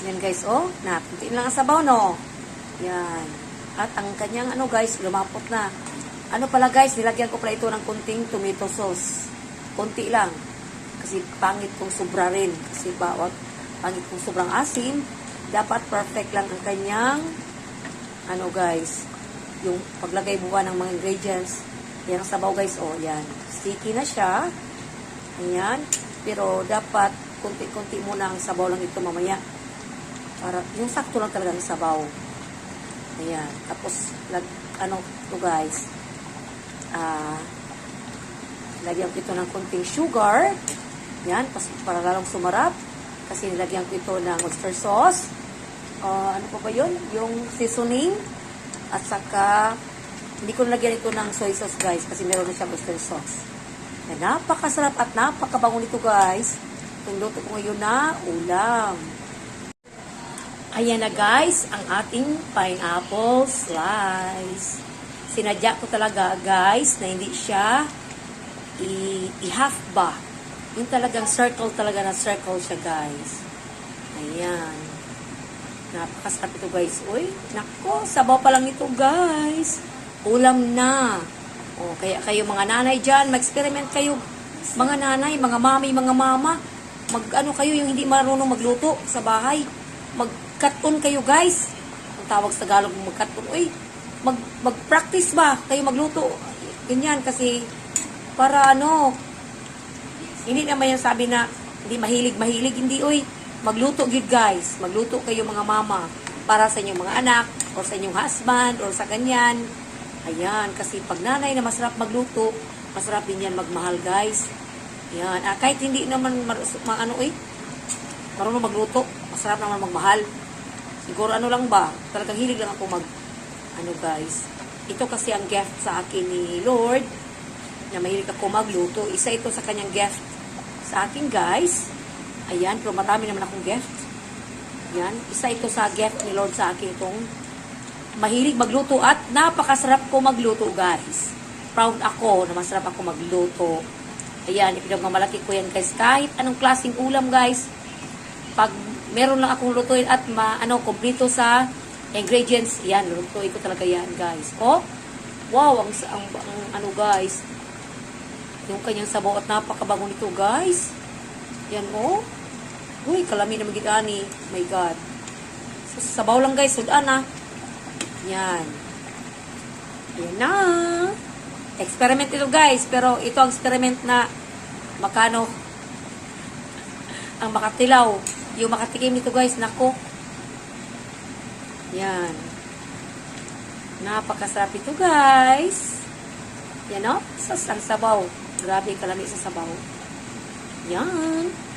Yan guys, oh. Napuntiin lang ang sabaw, no? Yan. At ang kanyang ano guys, lumapot na. Ano pala guys, nilagyan ko pala ito ng kunting tomato sauce. Kunti lang. Kasi pangit kung sobra rin. Kasi bawat pangit kung sobrang asim. Dapat perfect lang ang kanyang ano guys, yung paglagay buwa ng mga ingredients. Yan ang sabaw guys, oh, yan. Sticky na siya. Ayan. Pero dapat kunti-kunti muna ang sabaw lang ito mamaya. Para, yung sakto lang talaga ang sabaw. Ayan. Tapos, lag, ano to guys, ah, lagyan ko ito ng kunting sugar. Yan, para lalong sumarap. Kasi nilagyan ko ito ng oyster sauce. Ah, ano pa ba yun? Yung seasoning. At saka, hindi ko nilagyan ito ng soy sauce guys kasi meron na siyang oyster sauce. Yan, napakasarap at napakabango nito guys. Luto ko ngayon na ulam. Ayan na guys, ang ating pineapple slice. Sinadya ko talaga guys na hindi siya i-half ba. Yung talagang circle talaga na circle siya guys. Ayan. Napakasarap ito guys. Uy, nako, sabaw pa lang ito guys. Ulam na. O, kaya kayo mga nanay dyan, mag-experiment kayo. Mga nanay, mga mami, mga mama. Mag, ano kayo, yung hindi marunong magluto sa bahay. Mag-cut-on kayo guys. Ang tawag sa Tagalog, mag-cut-on. Uy, mag, mag-practice ba kayo magluto? Ganyan, kasi para ano, hindi naman yung sabi na hindi mahilig, mahilig, hindi, uy, magluto gid guys. Magluto kayo mga mama para sa inyong mga anak o sa inyong husband o sa ganyan. Ayan, kasi pag nanay na masarap magluto, masarap din yan magmahal guys. Ayan, ah, kahit hindi naman ma- ano eh, marunong magluto, masarap naman magmahal. Siguro ano lang ba, talagang hilig lang ako mag, ano guys. Ito kasi ang gift sa akin ni Lord, na mahilig ako magluto. Isa ito sa kanyang gift sa akin guys. Ayan, pero marami naman akong gift. Yan, isa ito sa gift ni Lord sa akin itong mahilig magluto at napakasarap ko magluto guys. Proud ako na masarap ako magluto. Ayan, ipinagmamalaki ko yan guys. Kahit anong klaseng ulam guys, pag meron lang akong lutuin at ma, ano, kompleto sa ingredients, yan, lutuin ko talaga yan guys. Oh, wow, ang, ang, ang ano guys, yung kanyang sabaw at napakabango nito guys. Yan oh. Uy, kalami na magigani. My God. So, sabaw lang guys, sudan ah. Yan. Yan na. Experiment ito guys, pero ito ang experiment na makano ang makatilaw. Yung makatikim nito guys, nako. Yan. Napakasarap ito guys. Yan o. Oh. Sos, ang sabaw. Grabe kalami sa sabaw. Yan.